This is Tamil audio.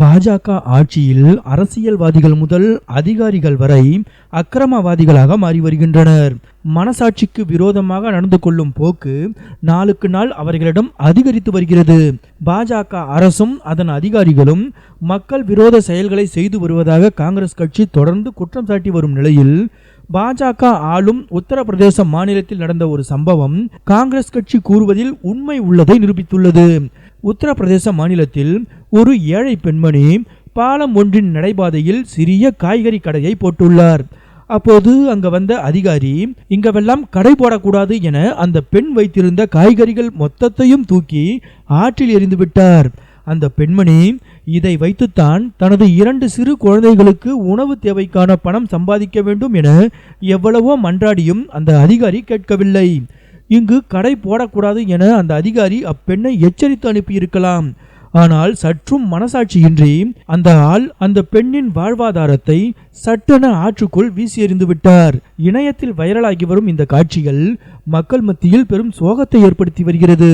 பாஜக ஆட்சியில் அரசியல்வாதிகள் முதல் அதிகாரிகள் வரை அக்கிரமவாதிகளாக மாறி வருகின்றனர். மனசாட்சிக்கு விரோதமாக நடந்து கொள்ளும் போக்கு நாளுக்கு நாள் அவர்களிடம் அதிகரித்து வருகிறது. பாஜக அரசும் அதன் அதிகாரிகளும் மக்கள் விரோத செயல்களை செய்து வருவதாக காங்கிரஸ் கட்சி தொடர்ந்து குற்றம் சாட்டி வரும் நிலையில் பாஜக ஆளும் உத்தரப்பிரதேச மாநிலத்தில் நடந்த ஒரு சம்பவம் காங்கிரஸ் கட்சி கூறுவதில் உண்மை உள்ளதை நிரூபித்துள்ளது. உத்தரப்பிரதேச மாநிலத்தில் ஒரு ஏழை பெண்மணி பாலம் ஒன்றின் நடைபாதையில் சிறிய காய்கறி கடையை போட்டுள்ளார். அப்போது அங்க வந்த அதிகாரி இங்கவெல்லாம் கடை போடக்கூடாது என அந்த பெண் வைத்திருந்த காய்கறிகள் மொத்தத்தையும் தூக்கி ஆற்றில் எரிந்து விட்டார் அந்த பெண்மணி இதை வைத்துத்தான் தனது இரண்டு சிறு குழந்தைகளுக்கு உணவு தேவைக்கான பணம் சம்பாதிக்க வேண்டும் என எவ்வளவோ மன்றாடியும் அந்த அதிகாரி கேட்கவில்லை. இங்கு கடை போடக்கூடாது என அந்த அதிகாரி அப்பெண்ணை எச்சரித்து அனுப்பியிருக்கலாம். ஆனால் சற்றும் மனசாட்சியின்றி அந்த ஆள் அந்த பெண்ணின் வாழ்வாதாரத்தை சட்டென ஆற்றுக்குள் வீசி எறிந்து விட்டார். இணையத்தில் வைரலாகி வரும் இந்த காட்சிகள் மக்கள் மத்தியில் பெரும் சோகத்தை ஏற்படுத்தி வருகிறது.